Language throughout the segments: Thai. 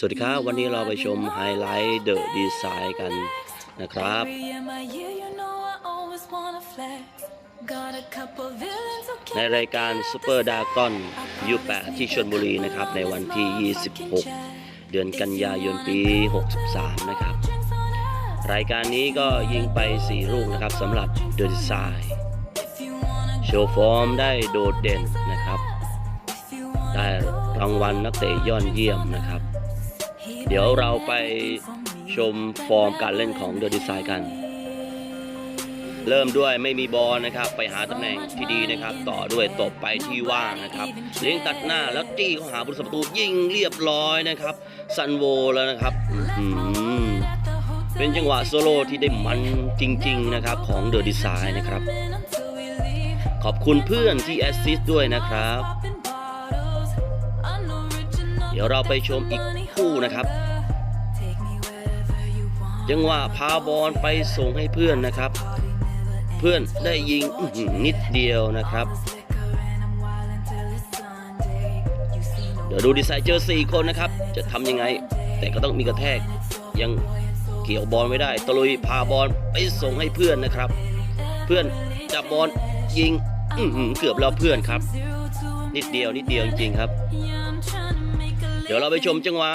สวัสดีครับ วันนี้เราไปชมไฮไลท์เดอะดีไซน์กันนะครับ ในรายการซูเปอร์ดากอนยูแปที่ชลบุรีนะครับ ในวันที่ 26 เดือนกันยายนปี 63 นะครับ รายการนี้ก็ยิงไป 4 ลูกนะครับสำหรับเดอะดีไซน์โชว์ฟอร์มได้โดดเด่นนะครับ ได้รางวัลนักเตะยอดเยี่ยมนะครับ เดี๋ยวเราไปชมฟอร์มการเล่นของเดอะดีไซน์กัน เริ่มด้วยไม่มีบอลนะครับ ไปหาตำแหน่งที่ดีนะครับ ต่อด้วยตบไปที่ว่างนะครับ เลี้ยงตัดหน้าแล้วจี้เข้าหาบุษประตูยิงเรียบร้อยนะครับซันโวแล้วนะครับเป็นจังหวะโซโล่ที่ได้มันจริง ๆ นะครับ ของเดอะดีไซน์นะครับ ขอบคุณเพื่อนที่แอสซิสต์ด้วยนะครับ เดี๋ยวเราไปชมอีกคู่นะครับ จังหวะพาบอลไปส่งให้เพื่อนนะครับ เพื่อนได้ยิงนิดเดียวนะครับ เดี๋ยวดูดีไซน์เจอ 4 คนนะครับ จะทำยังไง แต่ก็ต้องมีกระแทกยังเกี่ยวบอลไม่ได้ตะลุยพาบอลไปส่งให้เพื่อนนะครับ เพื่อนจับบอลยิงเกือบแล้วเพื่อนครับ นิดเดียวนิดเดียวจริงๆครับ เดี๋ยวเราไปชมจังหวะ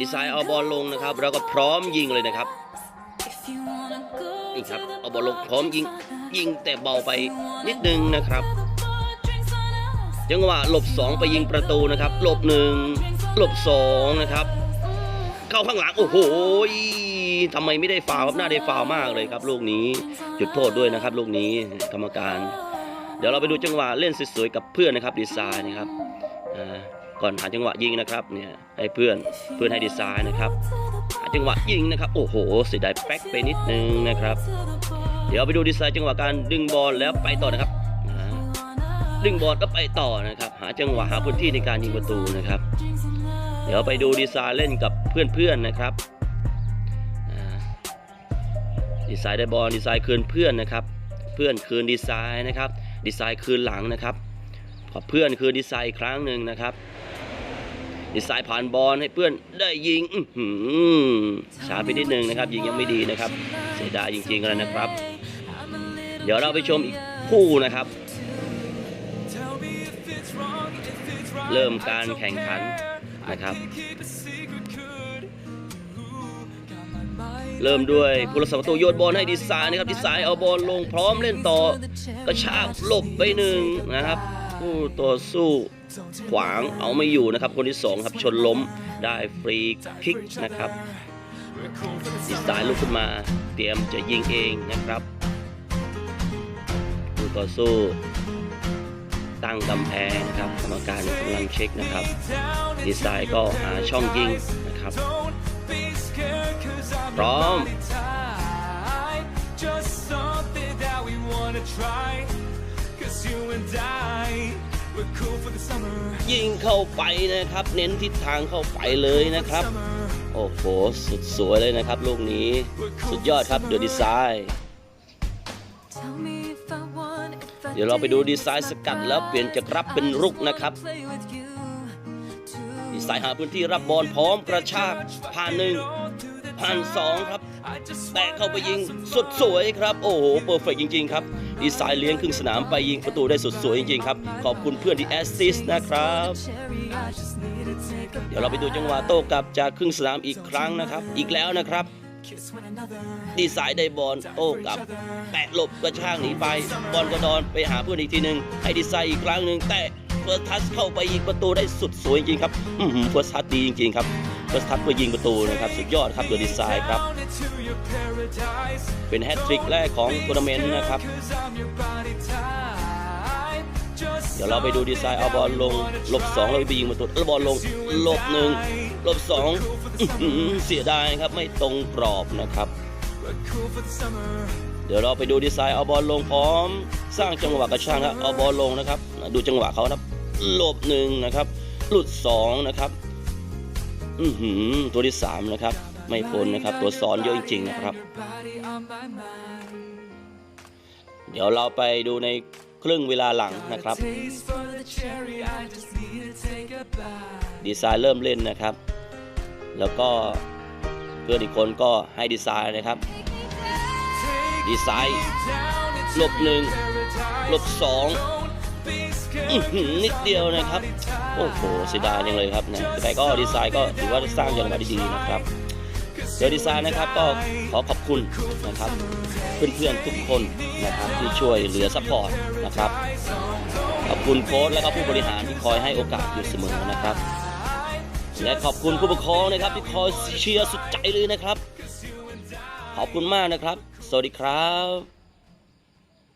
ดีไซน์เอาบอลลงนะครับ แล้วก็พร้อมยิงเลยนะครับ นี่ครับเอาบอลลงพร้อมยิงยิงแต่เบาไปนิดนึงนะครับจังหวะหลบ 2 ไปยิงประตูนะครับ หลบหนึ่งหลบ 2 นะครับ เข้าข้างหลัง โอ้โหทำไมไม่ได้ฟาวครับน่าได้ฟาวมากเลยครับลูกนี้จุดโทษด้วยนะครับลูกนี้กรรมการ เดี๋ยวเราไปดูจังหวะเล่นสวยๆกับเพื่อนนะครับดีไซน์นะครับอ่า ก่อนหาจังหวะยิงนะครับเนี่ยให้เพื่อนเพื่อนให้ดีไซน์นะครับหาจังหวะยิงนะครับโอ้โหเสียดายแป๊กไปนิดนึงนะครับ เดี๋ยวไปดูดีไซน์จังหวะการดึงบอลแล้วไปต่อนะครับดึงบอลก็ไปต่อนะครับ หาจังหวะหาพื้นที่ในการยิงประตูนะครับ เดี๋ยวไปดูดีไซน์เล่นกับเพื่อนๆนะครับดีไซน์ได้บอลดีไซน์คืนเพื่อนนะครับ เพื่อนคืนดีไซน์นะครับ ดีไซน์คืนหลังนะครับ พอเพื่อนคืนดีไซน์ครั้งหนึ่งนะครับ ดีไซน์ผ่านบอลให้เพื่อนได้ยิงอื้อหือช้าไปนิดนึงนะครับ ยิงยังไม่ดีนะครับ เสียดายจริงๆเลยนะครับ เดี๋ยวเราไปชมอีกคู่นะครับ เริ่มการแข่งขันนะครับ เริ่มด้วยผู้รักษาประตูโยนบอลให้ดีไซน์นะครับดีไซน์เอาบอลลงพร้อมเล่นต่อกระชากหลบไปหนึ่งนะครับ ผู้ต่อสู้ขวางเอาไม่อยู่นะครับ คนที่สองครับชนล้มได้ฟรีคิกนะครับดีไซน์ลุกขึ้นมาเตรียมจะยิงเองนะครับผู้ต่อสู้ตั้งกำแพงครับกรรมการกำลังเช็คนะครับดีไซน์ก็หาช่องยิงนะครับ พร้อม Just something that we wanna try. ยิงเข้าไปนะครับ เน้นทิศทางเข้าไปเลยนะครับ โอ้โห สุดสวยเลยนะครับ ลูกนี้ สุดยอดครับเดอะดีไซน์เดี๋ยวเราไปดูดีไซน์สกัดแล้วเปลี่ยนจากรับเป็นรุกนะครับดีไซน์หาพื้นที่รับบอลพร้อมกระชากผ่านหนึ่งผ่านสองครับ แตะเข้าไปยิงสุดสวยครับ โอ้โหเปอร์เฟกจริง ๆ ครับดีไซน์เลี้ยงครึ่งสนามไปยิงประตูได้สุดสวยจริง ๆ ครับ ขอบคุณเพื่อนที่แอสซิสต์นะครับ เดี๋ยวเราไปดูจังหวะโต้กลับจากครึ่งสนามอีกครั้งนะครับ อีกแล้วนะครับดีไซน์ได้บอลโต้กลับแตะหลบกระชากหนีไป บอลกระดอนไปหาเพื่อนอีกทีหนึ่งให้ดีไซน์อีกครั้งหนึ่งแตะเฟิร์สทัชเข้าไปยิงประตูได้สุดสวยจริงๆครับหือเฟิร์สทัชดีจริง ๆ ครับ เฟิร์สทัชเพื่อยิงประตูนะครับสุดยอดครับโดยดีไซน์ครับ เป็นแฮตทริกแรกของทัวร์นาเมนต์นะครับ เดี๋ยวเราไปดูดีไซน์เอาบอลลงลบสองแล้วไปยิงประตูแล้วบอลลงลบหนึ่งลบสองเสียดายครับไม่ตรงกรอบนะครับ เดี๋ยวเราไปดูดีไซน์เอาบอลลงพร้อม สร้างจังหวะกระช่างครับเอาบอลลงนะครับ ดูจังหวะเขานะครับลบหนึ่งนะครับหลุดสองนะครับ อือหือตัวที่สามนะครับ ไม่พ้นนะครับ ตัวซ้อนเยอะจริงๆนะครับ เดี๋ยวเราไปดูในครึ่งเวลาหลังนะครับ ดีไซน์เริ่มเล่นนะครับ แล้วก็เพื่อนอีกคนก็ให้ดีไซน์นะครับ ดีไซน์ลบหนึ่งลบสอง นิดเดียวนะครับ โอ้โหเสียดายจังเลยครับนะแต่ก็ดีไซน์ก็ถือว่าสร้างจังหวะได้ดีนะครับเดี๋ยวดีไซน์นะครับก็ขอขอบคุณนะครับ เพื่อนๆทุกคนนะครับที่ช่วยเหลือซัพพอร์ตนะครับขอบคุณโค้ชและก็ผู้บริหารที่คอยให้โอกาสอยู่เสมอนะครับ และขอบคุณผู้ปกครองนะครับที่คอยเชียร์สุดใจเลยนะครับ ขอบคุณมากนะครับ สวัสดีครับ